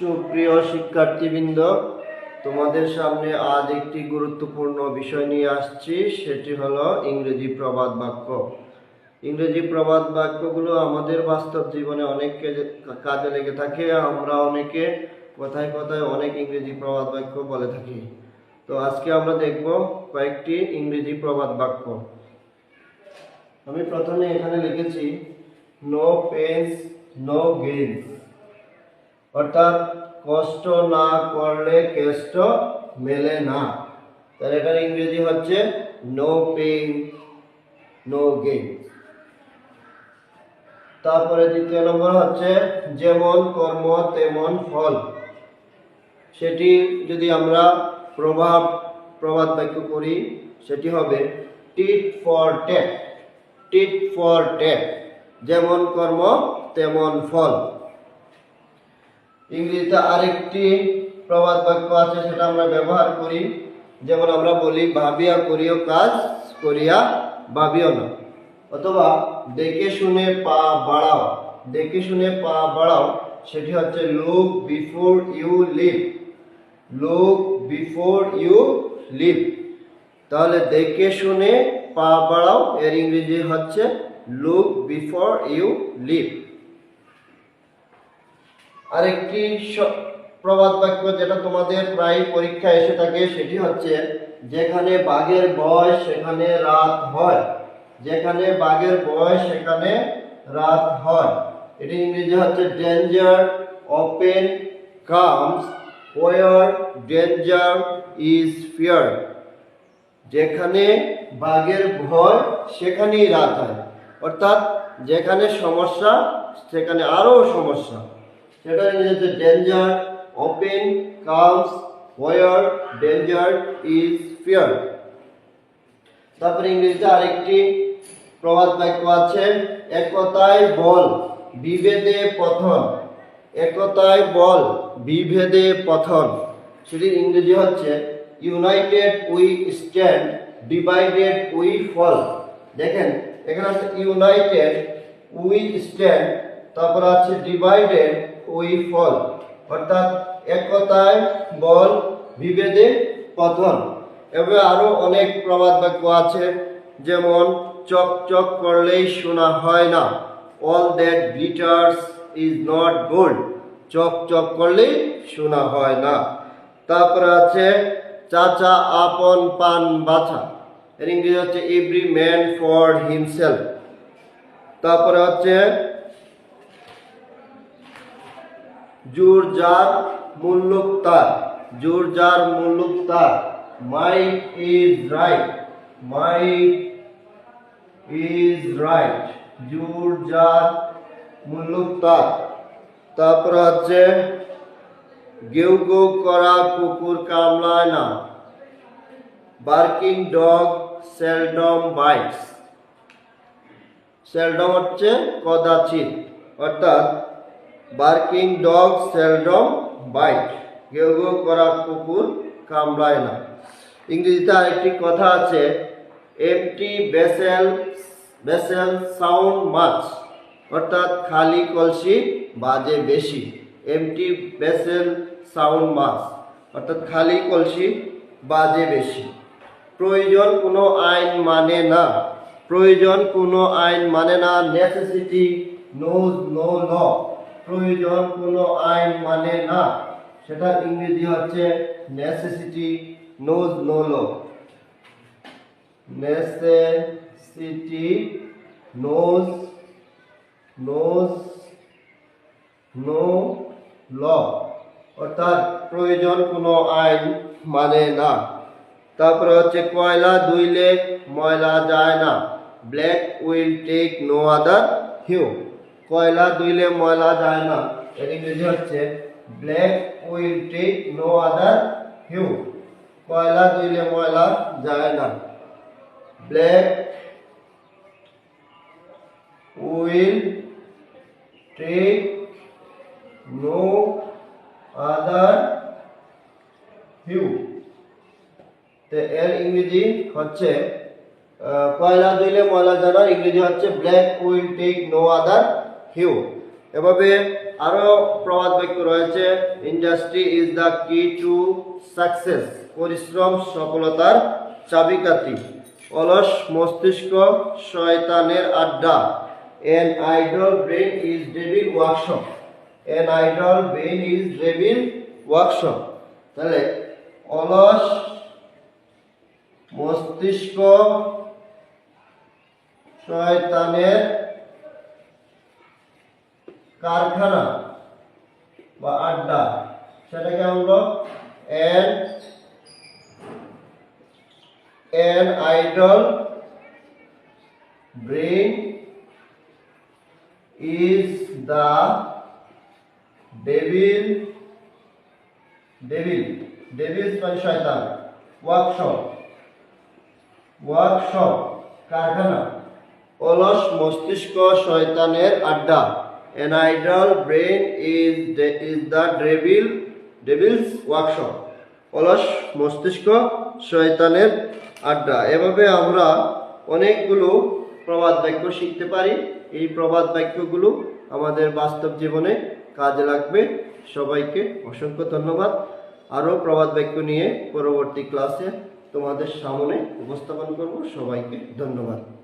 সুপ্রিয় শিক্ষার্থীবৃন্দ, তোমাদের সামনে আজ একটি গুরুত্বপূর্ণ বিষয় নিয়ে আসছি, সেটি হলো ইংরেজি প্রবাদ বাক্য। ইংরেজি প্রবাদ বাক্যগুলো আমাদের বাস্তব জীবনে অনেক কাজে- লেগে থাকে। আমরা অনেকে কথায় কথায় অনেক ইংরেজি প্রবাদ বাক্য বলে থাকি। তো আজকে আমরা দেখব কয়েকটি ইংরেজি প্রবাদ বাক্য। আমি প্রথমে এখানে লিখেছি নো পেন্স নো গেইনস অর্থাৎ কষ্ট না করলে কেষ্ট মেলে না। তাহলে এটার ইংরেজি হচ্ছে নো পেইন নো গেইন তারপরে দ্বিতীয় নম্বর হচ্ছে যেমন কর্ম তেমন ফল। সেটি যদি আমরা প্রভাব, প্রবাদ বাক্য করি সেটি হবে tit for tat tit for tat যেমন কর্ম, তেমন ফল। ইংরেজিতে আরেকটি প্রবাদ বাক্য আছে, সেটা আমরা ব্যবহার করি। যেমন আমরা বলি, ভাবিয়া করিও কাজ, করিয়া ভাবিও না। অথবা, দেখে শুনে পা বাড়াও। দেখে শুনে পা বাড়াও, সেটি হচ্ছে look before you leave look before you leave তাহলে, দেখে শুনে পা বাড়াও। এর ইংরেজি হচ্ছে লুক বিফোর ইউ লিভ আরেকটি প্রবাদ বাক্য যেটা তোমাদের প্রায় পরীক্ষা এসে থাকে, সেটি হচ্ছে, যেখানে বাঘের বয়স সেখানে রাত হয়। যেখানে বাঘের বয়স সেখানে রাত হয়। এটি ইংরেজি হচ্ছে danger open comes war danger is fear যেখানে বাঘের ভয়, সেখানেই রাত হয়। অর্থাৎ, যেখানে সমস্যা, সেখানে আরও সমস্যা। সেটা ইংরেজিতে danger open comes war danger is fear তারপরে ইংরেজিতে আরেকটি প্রবাদ বাক্য আছে, একতায় বল, বিভেদে পথন। একতায় বল, বিভেদে পথন। সেটির ইংরেজি হচ্ছে united we stand divided we fall দেখেন, এখানে আছে ইউনাইটেড উই স্ট্যান্ড তারপর আছে ডিভাইডেড উই ফল। অর্থাৎ একতায় বল, বিভেদে পথন এভাবে আরও অনেক প্রবাদ বাক্য আছে, যেমন, চক চক করলেই শোনা হয় না। All that glitters is not gold চক চক করলেই শোনা হয় না। তারপরে আছে, চাচা আপন পান বাছা। এর ইংরেজি হচ্ছে এভরি ম্যান ফর হিমসেলফ তারপরে হচ্ছে জোর যার মুল্লুক তার, জোর যার মুল্লুক তার। Might is right might is right, জোর যার মুল্লুক তার। তারপর হচ্ছে গেউ গেউ করা কুকুর কামলায় না। Barking dog seldom bites. Seldom হচ্ছে কদাচিৎ, অর্থাৎ বার্কিং ডগ সেলডম বাইট গেউ গেউ করা কুকুর কামড়ায় না। ইংরেজিতে আরেকটি কথা আছে empty vessel vessel sound much অর্থাৎ খালি কলসি বাজে বেশি। এমটি বেসেল সাউন্ড মাছ অর্থাৎ খালি কলসি বাজে বেশি। প্রয়োজন কোনো আইন মানে না। প্রয়োজন কোনো আইন মানে না। নেসেসিটি নো নো ল প্রয়োজন কোনো আইন মানে না। সেটা ইংরেজি হচ্ছে necessity knows no law necessity knows knows no law অর্থাৎ প্রয়োজন কোনো আইন মানে না। তারপরে হচ্ছে কয়লা ধুইলে ময়লা যায় না। Black will take no other hue কয়লা ধুইলে ময়লা যায় না। এর ইংরেজি হচ্ছে black will take no other hue কয়লা ধুইলে ময়লা যায় না। Black will take no other hue তো এর ইংরেজি হচ্ছে কয়লা ধুইলে ময়লা জানা ইংরেজি হচ্ছে black will take no other hue. এভাবে আরও প্রবাদ বাক্য রয়েছে, industry is the key to success, পরিশ্রম, সফলতার চাবিকাঠি। অলস মস্তিষ্ক শয়তানের আড্ডা। An idle brain is devil workshop an idle brain is devil workshop তাহলে অলস মস্তিষ্ক শয়তানের কারখানা বা আড্ডা সেটাকে আমরা an an idle brain is the devil devil devil মানে শয়তান। ওয়ার্কশপ ওয়ার্কশপ কারখানা। অলস মস্তিষ্ক শয়তানের আড্ডা। An idle brain is is the devil devil's workshop অলস মস্তিষ্ক শয়তানের আড্ডা। এভাবে আমরা অনেকগুলো প্রবাদ বাক্য শিখতে পারি। এই প্রবাদ বাক্যগুলো আমাদের বাস্তব জীবনে কাজে লাগবে। সবাইকে অসংখ্য ধন্যবাদ। আরও প্রবাদ বাক্য নিয়ে পরবর্তী ক্লাসে তোমাদের সামনে উপস্থাপন করব। সবাইকে ধন্যবাদ।